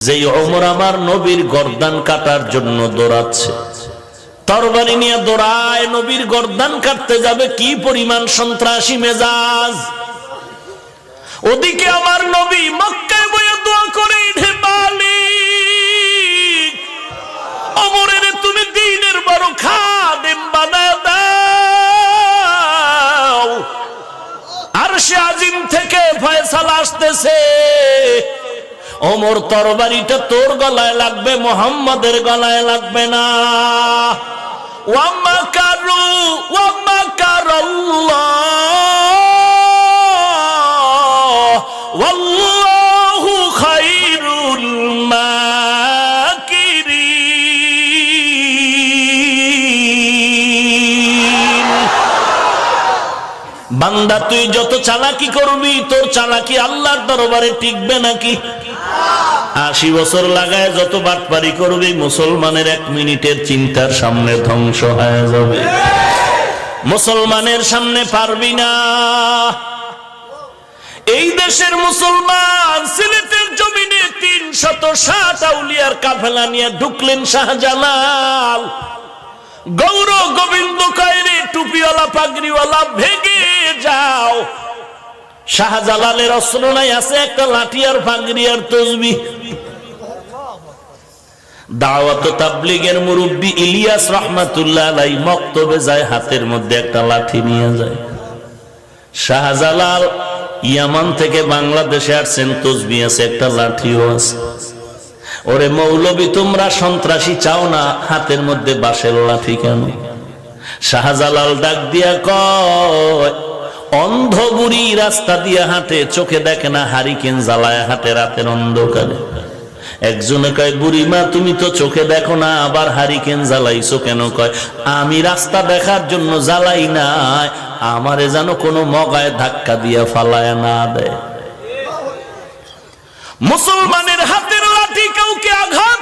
যে ওমর আমার নবীর গর্দান কাটার জন্য দৌড়াচ্ছে তরবারি নিয়ে দৌড়ায়, নবীর গর্দান কাটতে যাবে কি পরিমাণ সন্ত্রাসী মেজাজ? ওদিকে আমার নবী মক্কায় বইয়ে দোয়া করে মালিক অমরের তুমি দিনের বড় খাদেম বানা দাও। আর সে আজিম থেকে ফয়সালা আসতেছে। ওমর তরবারিটা তোর গলায় লাগবে, মোহাম্মদের গলায় লাগবে না। বান্দা, তুই যত চালাকি করবি, তোর চালাকি আল্লাহর দরবারে টিকবে নাকি? আশি বছর লাগায় যত বাটপারি করবি, মুসলমানের এক মিনিটের চিন্তার সামনে ধ্বংস হয়ে যাবে। মুসলমানের সামনে পারবি না। এই দেশের মুসলমান সিলেটের জমিনে তিন শত ষাট আউলিয়ার কাফেলা নিয়ে ঢুকলেন শাহজালাল। গৌর গোবিন্দ কায়রে টুপিওয়ালা পাগড়িওয়ালা যাও শাহজালালের অস্ত্র নাই, আছে একটা লাঠি আর পাগড়ি আর তসবি। দাওয়াত তাবলিগের ইলিয়াস রহমাতুল্লাহ মক্তবে যায়, হাতের মধ্যে একটা লাঠি নিয়ে শাহজালাল ইয়ামান থেকে বাংলাদেশে আসছেন আছে, একটা লাঠিও আছে। ওরে মৌলবী, তোমরা সন্ত্রাসী চাও না, হাতের মধ্যে বাঁশের লাঠি কেন? শাহজালাল ডাক দিয়া কয় অন্ধ বুড়ি রাস্তা দিয়া হাঁটে, চোখে দেখে না হারিকেন জ্বালায় হাঁটে রাতের অন্ধকারে। একজনে কয়, বুড়িমা, তুমি তো চোখে দেখো না, আবার হারিকেন জ্বালাইছো কেন? কয়, আমি রাস্তা দেখার জন্য জ্বালাই নাই, আমারে যেন কোনো মগায় ধাক্কা দিয়া ফালায় না দেয়। মুসলমানের হাতের লাঠি কাউকে আঘাত